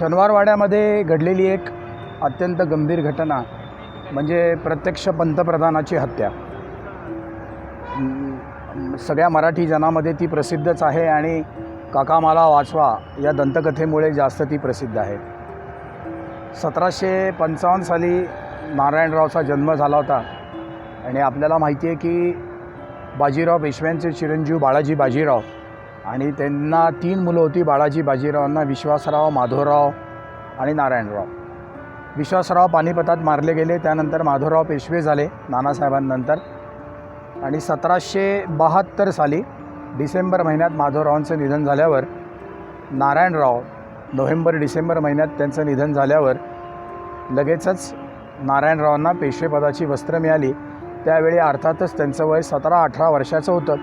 शनिवारवाड्यामध्ये घडलेली एक अत्यंत गंभीर घटना म्हणजे प्रत्यक्ष पंतप्रधानाची हत्या. सगळ्या मराठी जनामध्ये ती प्रसिद्धच आहे आणि काका मला वाचवा या दंतकथेमुळे जास्त ती प्रसिद्ध आहे. सतराशे पंचावन्न साली नारायणरावचा जन्म झाला होता आणि आपल्याला माहिती आहे की बाजीराव पेशव्यांचे चिरंजीव बाळाजी बाजीराव आणि त्यांना तीन मुलं होती बाळाजी बाजीरावांना विश्वासराव माधवराव आणि नारायणराव. विश्वासराव पानिपतात मारले गेले त्यानंतर माधवराव पेशवे झाले नानासाहेबांनंतर. आणि सतराशे बहात्तर साली डिसेंबर महिन्यात माधवरावांचं निधन झाल्यावर नारायणराव नोव्हेंबर डिसेंबर महिन्यात त्यांचं निधन झाल्यावर लगेचच नारायणरावांना पेशवेपदाची वस्त्र मिळाली. त्यावेळी अर्थातच त्यांचं वय सतरा अठरा वर्षाचं होतं.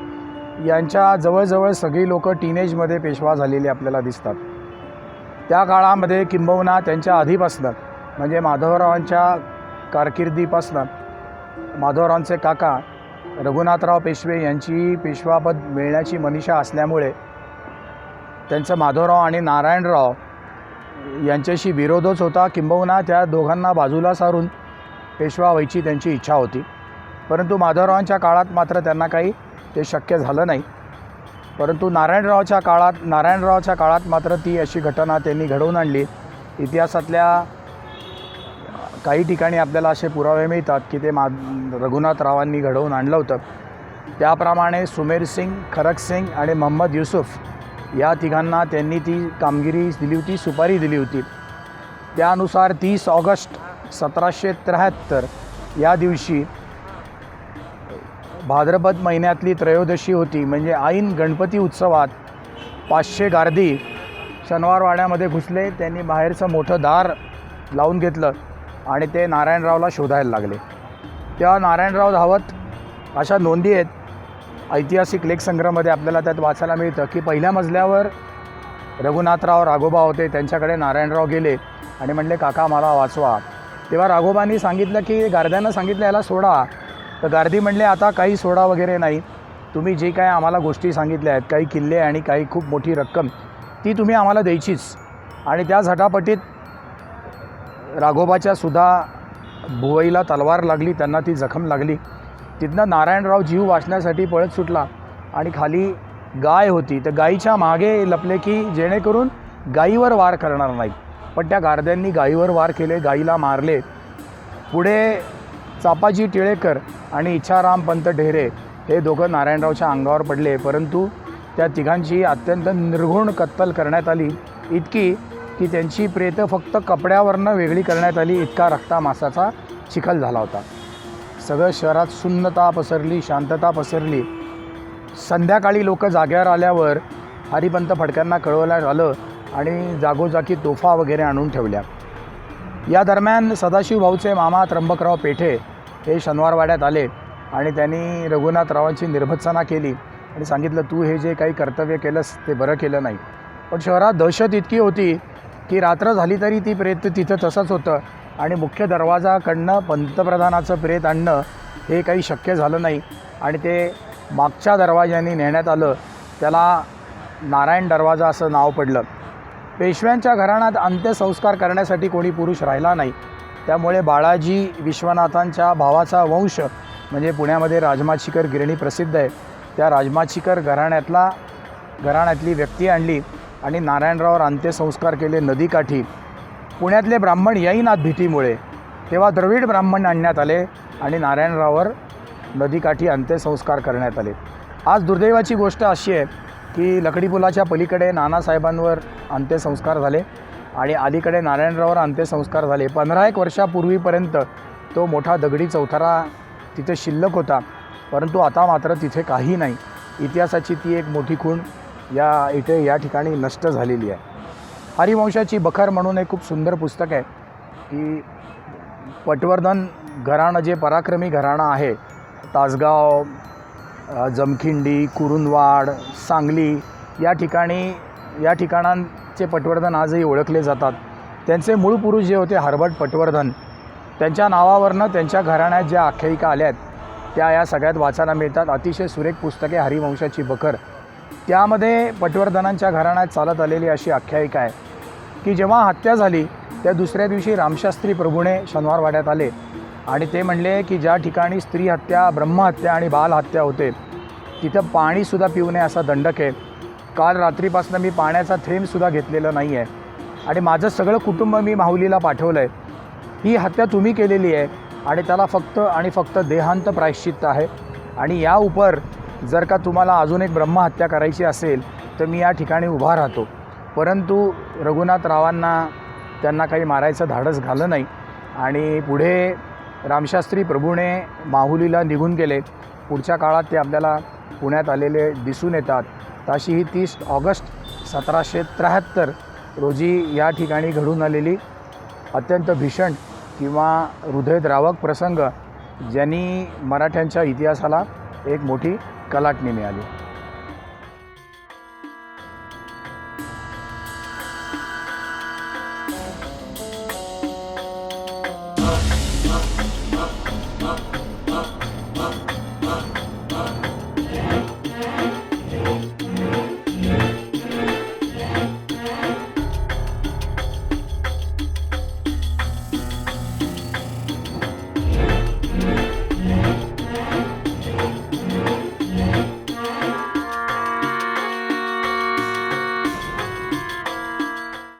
यांच्या जवळजवळ सगळी लोकं टीनेजमध्ये पेशवा झालेली आपल्याला दिसतात. त्या काळामध्ये किंबहुना त्यांच्या आधीपासनं म्हणजे माधवरावांच्या कारकिर्दीपासनं माधवरावांचे काका रघुनाथराव पेशवे यांची पेशवापद मिळण्याची मनीषा असल्यामुळे त्यांचं माधवराव आणि नारायणराव यांच्याशी विरोधच होता. किंबहुना त्या दोघांना बाजूला सारून पेशवा व्हायची त्यांची इच्छा होती. परंतु माधवरावांच्या काळात मात्र त्यांना काही ते शक्य झालं नाही. परंतु नारायणरावच्या काळात नारायणरावच्या काळात मात्र ती अशी घटना त्यांनी घडवून आणली. इतिहासातल्या काही ठिकाणी आपल्याला असे पुरावे मिळतात की ते मा रघुनाथरावांनी घडवून आणलं होतं. त्याप्रमाणे सुमेर सिंग खरक सिंग आणि मोहम्मद युसुफ या तिघांना त्यांनी ती कामगिरी दिली होती सुपारी दिली होती. त्यानुसार तीस ऑगस्ट सतराशे त्र्याहत्तर या दिवशी भाद्रपद महिन्यातली त्रयोदशी होती. म्हणजे ऐन गणपती उत्सवात पाचशे गार्दी शनिवारवाड्यामध्ये घुसले. त्यांनी बाहेरचं मोठं दार लावून घेतलं आणि ते नारायणरावला शोधायला लागले. तेव्हा नारायणराव धावत अशा नोंदी आहेत. ऐतिहासिक लेखसंग्रहामध्ये आपल्याला त्यात वाचायला मिळतं की पहिल्या मजल्यावर रघुनाथराव राघोबा होते. त्यांच्याकडे नारायणराव गेले आणि म्हणले काका मला वाचवा. तेव्हा राघोबांनी सांगितलं की गार्द्यांना सांगितलं याला सोडा. तर गार्दी म्हणले आता काही सोडा वगैरे नाही. तुम्ही जे काय आम्हाला गोष्टी सांगितल्या आहेत काही किल्ले आणि काही खूप मोठी रक्कम ती तुम्ही आम्हाला द्यायचीच. आणि त्या झटापटीत राघोबाच्या सुद्धा भुवईला तलवार लागली त्यांना ती जखम लागली. तिथनं नारायणराव जीव वाचण्यासाठी पळत सुटला आणि खाली गाय होती. तर गायीच्या मागे लपले की जेणेकरून गायीवर वार करणार नाही. पण त्या गारद्यांनी गायीवर वार केले गायीला मारले. पुढे चापाजी टिळेकर आणि इच्छाराम पंत ढेरे हे दोघं नारायणरावच्या अंगावर पडले. परंतु त्या तिघांची अत्यंत निर्घुण कत्तल करण्यात आली. इतकी की त्यांची प्रेतं फक्त कपड्यावरनं वेगळी करण्यात आली. इतका रक्तामासाचा चिखल झाला होता. सगळं शहरात सुन्नता पसरली शांतता पसरली. संध्याकाळी लोक जाग्यावर आल्यावर हरिपंत फडक्यांना कळवण्यात आलं आणि जागोजागी तोफा वगैरे आणून ठेवल्या. या दरम्यान सदाशिव भाऊचे मामा त्र्यंबकराव पेठे हे शनिवारवाड्यात आले आणि त्यांनी रघुनाथरावांची निर्भत्सना केली आणि सांगितलं तू हे जे काही कर्तव्य केलंस ते बरं केलं नाही. पण शहरात दहशत इतकी होती की रात्र झाली तरी ती प्रेत तिथं तसंच होतं आणि मुख्य दरवाजाकडनं पंतप्रधानाचं प्रेत आणणं हे काही शक्य झालं नाही. आणि ते मागच्या दरवाज्याने नेण्यात आलं. त्याला नारायण दरवाजा असं नाव पडलं. पेशव्यांच्या घराण्यात अंत्यसंस्कार करण्यासाठी कोणी पुरुष राहिला नाही. त्यामुळे बाळाजी विश्वनाथांच्या भावाचा वंश म्हणजे पुण्यामध्ये राजमाचीकर गिरणी प्रसिद्ध आहे. त्या राजमाचीकर घराण्यातला घराण्यातली व्यक्ती आणली आणि नारायणरावर अंत्यसंस्कार केले नदीकाठी. पुण्यातले ब्राह्मण येईनात भीतीमुळे. तेव्हा द्रविड ब्राह्मण आणण्यात आले आणि नारायणरावर नदीकाठी अंत्यसंस्कार करण्यात आले. आज दुर्दैवाची गोष्ट अशी आहे की लकडी पुलाच्या पलीकडे नानासाहेबांवर अंत्यसंस्कार झाले आणि अलीकडे नारायणरावर अंत्यसंस्कार झाले. पंधरा एक वर्षापूर्वीपर्यंत तो मोठा दगडी चौथारा तिथे शिल्लक होता परंतु आता मात्र तिथे काही नाही. इतिहासाची ती एक मोठी खूण या इथे या ठिकाणी नष्ट झालेली आहे. हरिवंशाची बखर म्हणून एक खूप सुंदर पुस्तक आहे की पटवर्धन घराणं जे पराक्रमी घराणं आहे तासगाव जमखिंडी कुरुंदवाड सांगली या ठिकाणी या ठिकाणांचे पटवर्धन आजही ओळखले जातात. त्यांचे मूळ पुरुष जे होते हर्बर्ट पटवर्धन. त्यांच्या नावावरनं त्यांच्या घराण्यात ज्या आख्यायिका आल्या आहेत त्या या सगळ्यात वाचायला मिळतात. अतिशय सुरेख पुस्तके हरिवंशाची बखर. त्यामध्ये पटवर्धनांच्या घराण्यात चालत आलेली अशी आख्यायिका आहे की जेव्हा हत्या झाली त्या दुसऱ्या दिवशी रामशास्त्री प्रभूणे शनिवारवाड्यात आले. आणि ते म्हणले की ज्या ठिकाणी स्त्री हत्या ब्रह्महत्या आणि बालहत्या होते तिथं पाणीसुद्धा पिऊ नये असा दंडक आहे. काल रात्रीपासून मी पाण्याचा थेंबसुद्धा घेतलेला नाही आहे आणि माझं सगळं कुटुंब मी माहुलीला पाठवलं आहे ही हत्या तुम्ही केलेली आहे आणि त्याला फक्त आणि फक्त देहांत प्रायश्चित्त आहे. आणि या उपर जर का तुम्हाला अजून एक ब्रह्महत्या करायची असेल तर मी या ठिकाणी उभा राहतो. परंतु रघुनाथरावांना त्यांना काही मारायचं धाडस झालं नाही. आणि पुढे रामशास्त्री प्रभूने माहुलीला निघून गेले. पुढच्या काळात ते आपल्याला पुण्यात आलेले दिसून येतात. तशी ही तीस ऑगस्ट सतराशे त्र्याहत्तर रोजी या ठिकाणी घडून आलेली अत्यंत भीषण किंवा हृदयद्रावक प्रसंग ज्यांनी मराठ्यांच्या इतिहासाला एक मोठी कलाटणी मिळाली.